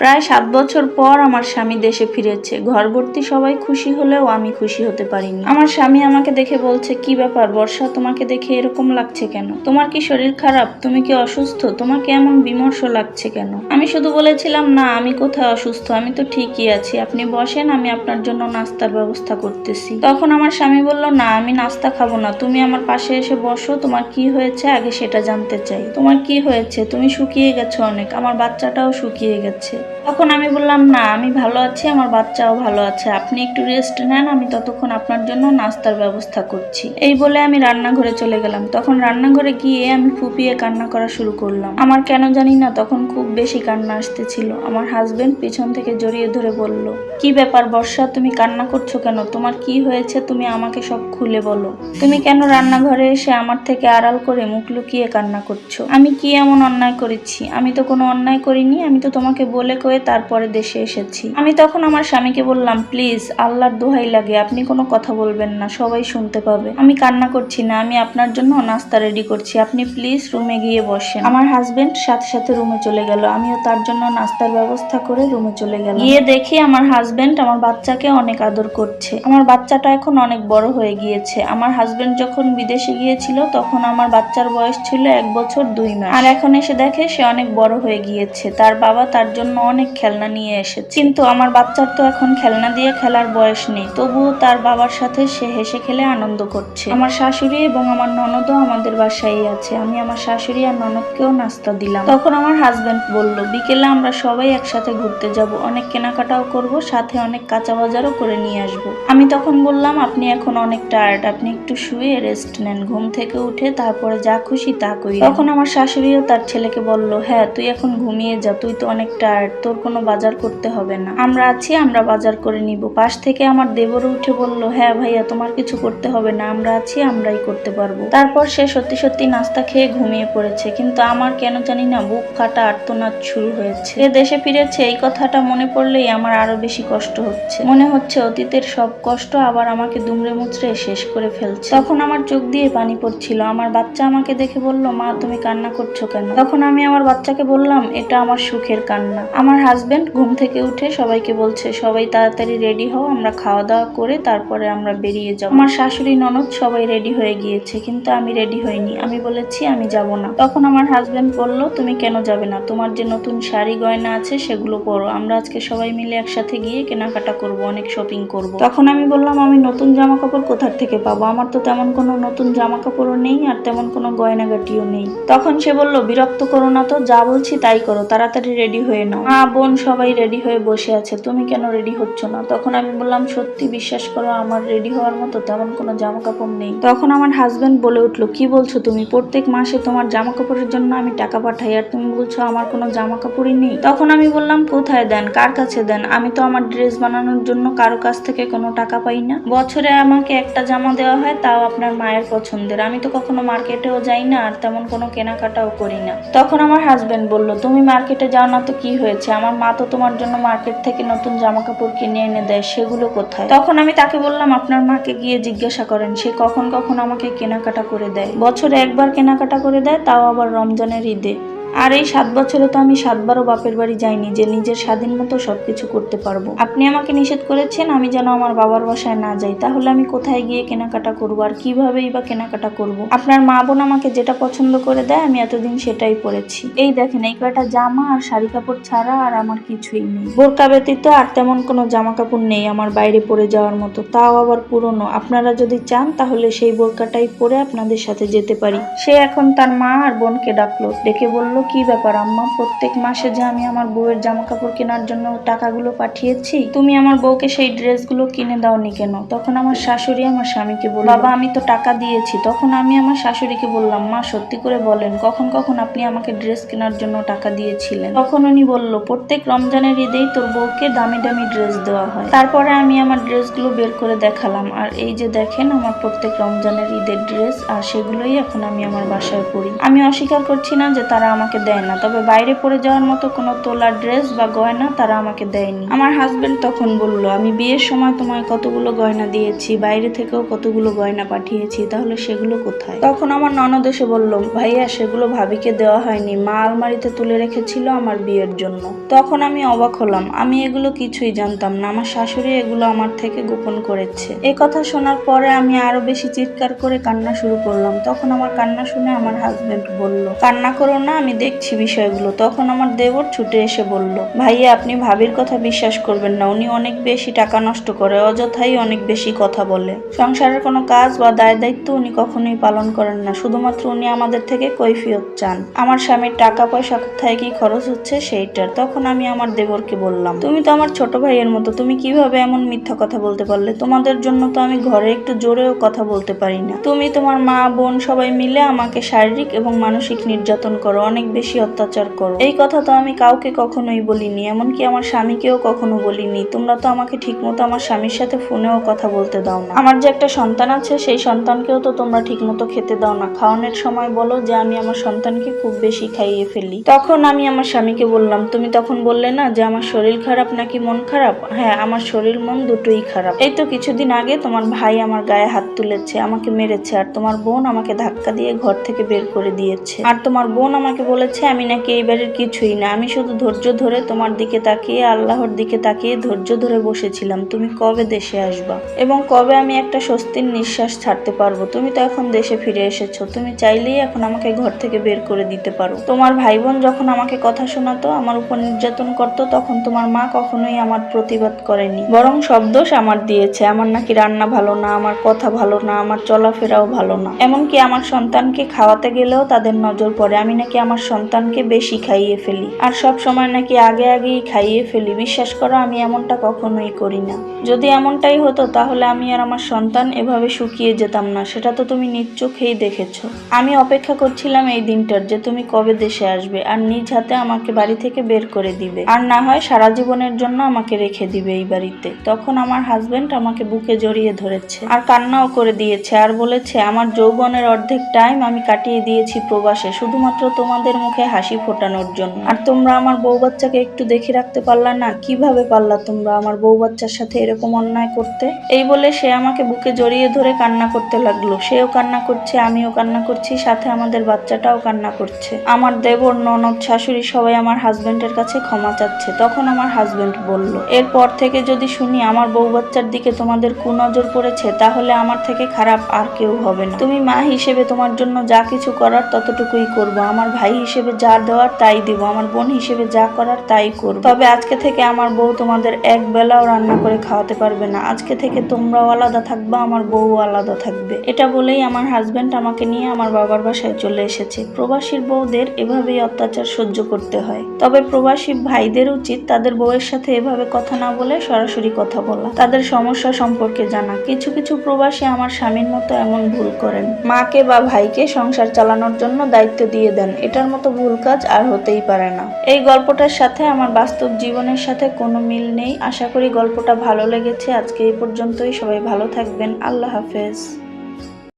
প্রায় সাত বছর পর আমার স্বামী দেশে ফিরেছে। ঘরভর্তি সবাই খুশি হলেও আমি খুশি হতে পারিনি। আমার স্বামী আমাকে দেখে বলছে, কি ব্যাপার বর্ষা, তোমাকে দেখে এরকম লাগছে কেন? তোমার কি শরীর খারাপ? তুমি কি অসুস্থ? তোমাকে এমন বিমর্ষ লাগছে কেন? আমি শুধু বলেছিলাম, না, আমি কোথায় অসুস্থ? আমি তো ঠিকই আছি। আপনি বসেন, আমি আপনার জন্য নাস্তার ব্যবস্থা করতেছি। তখন আমার স্বামী বলল, না, আমি নাস্তা খাব না। তুমি আমার পাশে এসে বসো, তোমার কি হয়েছে? আগে সেটা জানতে চাই। তোমার কি হয়েছে? তুমি শুকিয়ে গেছো অনেক। আমার বাচ্চাটাও শুকিয়ে গেছে। তখন আমি বললাম, না, আমি ভালো আছি, আমার বাচ্চাও ভালো আছে। আপনি একটু রেস্ট নেন, আমি ততক্ষণ আপনার জন্য নাস্তার ব্যবস্থা করছি। এই বলে আমি রান্নাঘরে চলে গেলাম। তখন রান্নাঘরে গিয়ে আমি ফুপিয়ে কান্না করা শুরু করলাম। আমার কেন জানি না, তখন খুব বেশি কান্না আসতেছিল। আমার হাজবেন্ড পিছন থেকে জড়িয়ে ধরে বলল, কি ব্যাপার বর্ষা, তুমি কান্না করছ কেন? তোমার কি হয়েছে? তুমি আমাকে সব খুলে বলো। তুমি কেন রান্নাঘরে এসে আমার থেকে আড়াল করে মুখ লুকিয়ে কান্না করছ? আমি কি এমন অন্যায় করেছি? আমি তো কোনো অন্যায় করিনি, আমি তো তোমাকে বলে কয়ে তারপরে দেশে এসেছি। আমি তখন আমার স্বামীকে বললাম, প্লিজ, আল্লাহর দোহাই লাগে, আপনি কোনো কথা বলবেন না, সবাই শুনতে পাবে। আমি কান্না করছি না, আমি আপনার জন্য নাস্তা রেডি করছি। আপনি প্লিজ রুমে গিয়ে বসেন। আমার হাজবেন্ড সাথে সাথে রুমে চলে গেল। আমিও তার জন্য নাস্তার ব্যবস্থা করে রুমে চলে গেলাম। গিয়ে দেখি আমার হাজবেন্ড আমার বাচ্চাকে অনেক আদর করছে। আমার বাচ্চাটা এখন অনেক বড় হয়ে গিয়েছে। আমার হাজবেন্ড যখন বিদেশে গিয়েছিল, তখন আমার বাচ্চার বয়স ছিল এক বছর দুই মাস। আর এখন এসে দেখে সে অনেক বড় হয়ে গিয়েছে। তার বাবা তার জন্য অনেক খেলনা নিয়ে এসেছে। কিন্তু আমার বাচ্চার তো এখন খেলনা দিয়ে খেলার বয়স নেই। তবুও তার বাবার সাথে সে হেসে খেলে আনন্দ করছে। আমার শাশুড়ি এবং আমার ননদও আমাদের বাসায় আছে। আমি আমার শাশুড়ি আর ননদকেও নাস্তা দিলাম। তখন আমার হাজবেন্ড বলল, বিকেলে আমরা সবাই একসাথে ঘুরতে যাব। অনেক কেনাকাটাও করব, সাথে অনেক কাঁচা বাজারও করে নিয়ে আসব। আমি তখন বললাম, আপনি এখন অনেক টায়ার্ড আপনি একটু শুয়ে রেস্ট নেন। ঘুম থেকে উঠে তারপরে যা খুশি তা করি। তখন আমার শাশুড়িও তার ছেলেকে বলল হ্যাঁ তুই এখন ঘুমিয়ে যা। তুই তো অনেক টায়ার্ড তোর কোনো বাজার করতে হবে না। আমরা আছি, আমরা বাজার করে নিব। পাশ থেকে আমার দেবরও উঠে বলল হ্যাঁ ভাইয়া, তোমার কিছু করতে হবে না, আমরা আছি, আমরাই করতে পারব। তারপর সে সত্যি সত্যি নাস্তা খেয়ে ঘুমিয়ে পড়েছে। কিন্তু আমার কেন জানি না বুক ফাটা আর্তনাদ শুরু হয়েছে। এ দেশে ফিরেছে, এই কথাটা মনে পড়লেই আমার আরও বেশি কষ্ট হচ্ছে। মনে হচ্ছে অতীতের সব কষ্ট আবার আমাকে দুমড়ে মুচড়ে শেষ করে ফেলছে। তখন আমার চোখ দিয়ে পানি পড়ছিল। আমার বাচ্চা আমাকে দেখে বলল, মা, তুমি কান্না করছ কেন? তখন আমি আমার বাচ্চাকে বললাম, এটা আমার সুখের কান্না। আমার হাজব্যান্ড ঘুম থেকে উঠে সবাইকে বলছে, সবাই তাড়াতাড়ি রেডি হও, আমরা খাওয়া দাওয়া করে তারপরে আমরা বেরিয়ে যাব। আমার শাশুড়ি ননদ সবাই রেডি হয়ে গিয়েছে, কিন্তু আমি রেডি হইনি। আমি বলেছি, আমি যাব না। তখন আমার হাজব্যান্ড বলল, তুমি কেন যাবে না? তোমার যে নতুন শাড়ি গয়না আছে, সেগুলো পরো। আমরা আজকে সবাই মিলে একসাথে গিয়ে কেনাকাটা করব, অনেক শপিং করব। তখন আমি বললাম, আমি নতুন জামা কাপড় কোথার থেকে পাবো? আমার তো তেমন কোনো নতুন জামা কাপড়ও নেই, আর তেমন কোনো গয়নাগাটিও নেই। তখন সে বলল, বিরক্ত করো না তো, যা বলছি তাই করো, তাড়াতাড়ি রেডি হয়ে নাও। মা বোন সবাই রেডি হয়ে বসে আছে। তুমি কেন রেডি হচ্ছ না? তখন আমি বললাম, সত্যি বিশ্বাস করো, আমার রেডি হওয়ার মতো তেমন কোনো জামা কাপড় নেই। তখন আমার হাজব্যান্ড বলে উঠল, কি বলছো তুমি? প্রত্যেক মাসে তোমার জামা কাপড়ের জন্য আমি টাকা পাঠাই, আর তুমি বলছো আমার কোনো জামা কাপড়ই নেই? তখন আমি বললাম, কোথায় দেন? কার কাছে দেন? আমি তো আমার ড্রেস বানানোর জন্য কারও কাছ থেকে কোনো টাকা পাই না। বছরে আমাকে একটা জামা দেওয়া হয়, তাও আপনার মায়ের পছন্দের। আমি তো কখনো মার্কেটেও যাই না, আর তেমন কোনো কেনাকাটাও করি না। তখন আমার হাজব্যান্ড বলল, তুমি মার্কেটে যাও না তো কি হয়েছে? আমার মা তো তোমার জন্য মার্কেট থেকে নতুন জামা কাপড় কিনে এনে দেয়, সেগুলো কোথায়? তখন আমি তাকে বললাম, আপনার মাকে গিয়ে জিজ্ঞাসা করেন, সে কখন কখন আমাকে কেনাকাটা করে দেয়? বছরে একবার কেনাকাটা করে দেয়, তাও আবার রমজানের ঈদে। আর এই সাত বছরে তো আমি সাতবারও বাপের বাড়ি যাইনি, যে নিজের স্বাধীন মতো সবকিছু করতে পারব। আপনি আমাকে নিষেধ করেছেন, আমি যেন আমার বাবার বাসায় না যাই। তাহলে আমি কোথায় গিয়ে কেনাকাটা করব আর কিভাবেই বা কেনাকাটা করব? আপনার মা বোন আমাকে যেটা পছন্দ করে দেয়, আমি এতদিন সেটাই পরেছি এই দেখেন, এই কয়টা জামা আর শাড়ি কাপড় ছাড়া আর আমার কিছুই নেই। বোরকা ব্যতীত আর তেমন কোনো জামা কাপড় নেই আমার বাইরে পরে যাওয়ার মতো। তাও আবার পুরনো। আপনারা যদি চান, তাহলে সেই বোরকাটাই পরে আপনাদের সাথে যেতে পারি। সে এখন তার মা আর বোনকে ডাকলো। ডেকে বলল কি ব্যাপার আম্মা? প্রত্যেক মাসে যে আমি আমার বউয়ের জামা কাপড় কেনার জন্য টাকাগুলো পাঠিয়েছি, তুমি আমার বউকে সেই ড্রেসগুলো কিনে দাওনি কেন? তখন আমার শাশুড়ি আমার স্বামীকে বলল, বাবা, আমি তো টাকা দিয়েছি। তখন আমি আমার শাশুড়িকে বললাম, মা, সত্যি করে বলেন, কখন কখন আপনি আমাকে ড্রেস কেনার জন্য টাকা দিয়েছিলেন? তখন উনি বলল, প্রত্যেক রমজানের ঈদেই তোর বউকে দামি দামি ড্রেস দেওয়া হয়। তারপরে আমি আমার ড্রেসগুলো বের করে দেখালাম। আর এই যে দেখেন, আমার প্রত্যেক রমজানের ঈদের ড্রেস, আর সেগুলোই এখন আমি আমার বাসায় পরি। আমি অস্বীকার করছি না যে তারা আমাকে আমাকে দেয় না। তবে বাইরে পরে যাওয়ার মতো কোনো তোলা ড্রেস বা গয়না তারা আমাকে দেয়নি। আমার হাজবেন্ড তখন বলল, আমি বিয়ের সময় তোমায় কতগুলো গয়না দিয়েছি, বাইরে থেকেও কতগুলো গয়না পাঠিয়েছি, তাহলে সেগুলো কোথায়? তখন আমার ননদ এসে বলল, ভাইয়া, সেগুলো ভাবিকে দেওয়া হয়নি। মা আলমারিতে তুলে রেখেছিল আমার বিয়ের জন্য। তখন আমি অবাক হলাম, আমি এগুলো কিছুই জানতাম না। আমার শাশুড়ি এগুলো আমার থেকে গোপন করেছে। এই কথা শোনার পরে আমি আরও বেশি চিৎকার করে কান্না শুরু করলাম। তখন আমার কান্না শুনে আমার হাজবেন্ড বলল, কান্না করো না, আমি দেখছি বিষয়গুলো। তখন আমার দেবর ছুটে এসে বলল, ভাইয়া, আপনি ভাবির কথা বিশ্বাস করবেন না। উনি অনেক বেশি টাকা নষ্ট করে, অযথাই অনেক বেশি কথা বলে। সংসারের কোনো কাজ বা দায় দায়িত্ব উনি কখনোই পালন করেন না। শুধুমাত্র উনি আমাদের থেকে কৈফিয়ত চান। আমার স্বামীর টাকা পয়সা কোথায় কি খরচ হচ্ছে সেইটার। তখন আমি আমার দেবরকে বললাম, তুমি তো আমার ছোট ভাইয়ের মতো, তুমি কীভাবে এমন মিথ্যা কথা বলতে পারলে? তোমাদের জন্য তো আমি ঘরে একটু জোরেও কথা বলতে পারি না। তুমি তোমার মা, বোন সবাই মিলে আমাকে শারীরিক এবং মানসিক নির্যাতন করো। অনেক বেশি অত্যাচার করো। এই কথা তো আমি কাউকে কখনোই বলিনি, এমনকি আমার স্বামীকেও কখনো বলিনি। তোমরা তো আমাকে ঠিকমতো আমার স্বামীর সাথে ফোনেও কথা বলতে দাও না। আমার যে একটা সন্তান আছে, সেই সন্তানকেও তো তোমরা ঠিকমতো খেতে দাও না। খাওয়ানোর সময় বলো যে, আমি আমার সন্তানকে খুব বেশি খাইয়ে ফেলি। তখন আমি আমার স্বামীকে বললাম, তুমি তখন বললে না যে, আমার শরীর খারাপ নাকি মন খারাপ? হ্যাঁ আমার শরীর মন দুটোই খারাপ। এই তো কিছুদিন আগে তোমার ভাই আমার গায়ে হাত তুলেছে, আমাকে মেরেছে, আর তোমার বোন আমাকে ধাক্কা দিয়ে ঘর থেকে বের করে দিয়েছে। আর তোমার বোন আমাকে বলেছে, আমি নাকি এই বাড়ির কিছুই না। আমি শুধু ধৈর্য ধরে তোমার দিকে তাকিয়ে, আল্লাহর দিকে তাকিয়ে ধৈর্য ধরে বসেছিলাম। তুমি কবে দেশে আসবা? এবং কবে আমি একটা স্বস্তির নিঃশ্বাস ছাড়তে পারব? তুমি তো এখন দেশে ফিরে এসেছ। তুমি চাইলেই এখন আমাকে ঘর থেকে বের করে দিতে পারো। তোমার ভাই বোন যখন আমাকে কথা শোনাতো, আমার উপর নির্যাতন করতো, তখন তোমার মা কখনোই আমার প্রতিবাদ করেনি। বরং সব দোষ আমার দিয়েছে। আমার নাকি রান্না ভালো না, আমার কথা ভালো না, আমার চলাফেরাও ভালো না। এমনকি আমার সন্তানকে খাওয়াতে গেলেও তাদের নজর পড়ে। আমি নাকি আমার সন্তানকে বেশি খাইয়ে ফেলি। আর সব সময় নাকি আগে আগেই খাইয়ে ফেলি। বিশ্বাস করো, আমি এমনটা কখনোই করি না। যদি এমনটাই হতো, তাহলে আমি আর আমার সন্তান এভাবে শুকিয়ে যেতাম না। সেটা তো তুমি নিজ চোখেই দেখেছ। আমি অপেক্ষা করছিলাম এই দিনটার যে তুমি কবে দেশে আসবে, আর নিজ হাতে আমাকে বাড়ি থেকে বের করে দিবে। আর না হয় সারা জীবনের জন্য আমাকে রেখে দিবে এই বাড়িতে। তখন আমার হাজবেন্ড আমাকে বুকে জড়িয়ে ধরেছে, আর কান্নাও করে দিয়েছে, আর বলেছে, আমার যৌবনের অর্ধেক টাইম আমি কাটিয়ে দিয়েছি প্রবাসে। শুধুমাত্র তোমাদের মুখে হাসি ফোটানোর জন্য। আর তোমরা আমার বউ বাচ্চাকে একটু দেখে রাখতে পারলা না? কীভাবে পারলা তোমরা আমার বউ বাচ্চার সাথে এরকম অন্যায় করতে? এই বলে সে আমাকে বুকে জড়িয়ে ধরে কান্না করতে লাগল। সেও কান্না করছে, আমিও কান্না করছি, সাথে আমাদের বাচ্চাটাও কান্না করছে। আমার দেবর, ননদ, শাশুড়ি সবাই আমার হাজবেন্ডের কাছে ক্ষমা চাচ্ছে। তখন আমার হাজবেন্ড বলল, এরপর থেকে যদি শুনি আমার বউ বাচ্চার দিকে তোমাদের কুনজর পড়েছে, তাহলে আমার থেকে খারাপ আর কেউ হবে না। তুমি মা হিসেবে তোমার জন্য যা কিছু করার ততটুকুই করব। আমার ভাই হিসেবে যা দেওয়ার তাই দিব। আমার বোন হিসেবে যা করার তাই করব। তবে আজকে থেকে আমার বউ তোমাদের এক বেলাও রান্না করে খাওয়াতে পারবে না। আজকে থেকে তোমরাও আলাদা থাকবে, আমার বউ আলাদা থাকবে। এটা বলেই আমার হাজব্যান্ড আমাকে নিয়ে আমার বাবার বাসায় চলে এসেছে। প্রবাসীর বউদের এভাবেই অত্যাচার সহ্য করতে হয়। তবে প্রবাসী ভাইদের উচিত তাদের বউয়ের সাথে এভাবে কথা না বলে সরাসরি কথা বলা। তাদের সমস্যা সম্পর্কে জানা। কিছু কিছু প্রবাসী আমার স্বামীর মতো এমন ভুল করেন। মাকে বা ভাইকে সংসার চালানোর জন্য দায়িত্ব দিয়ে দেন। এটার মতো ভুল কাজ আর হতেই পারে না। এই গল্পটার সাথে আমার বাস্তব জীবনের সাথে কোনো মিল নেই। আশা করি গল্পটা ভালো লেগেছে। আজকে এই পর্যন্তই। সবাই ভালো থাকবেন। আল্লাহ হাফেজ।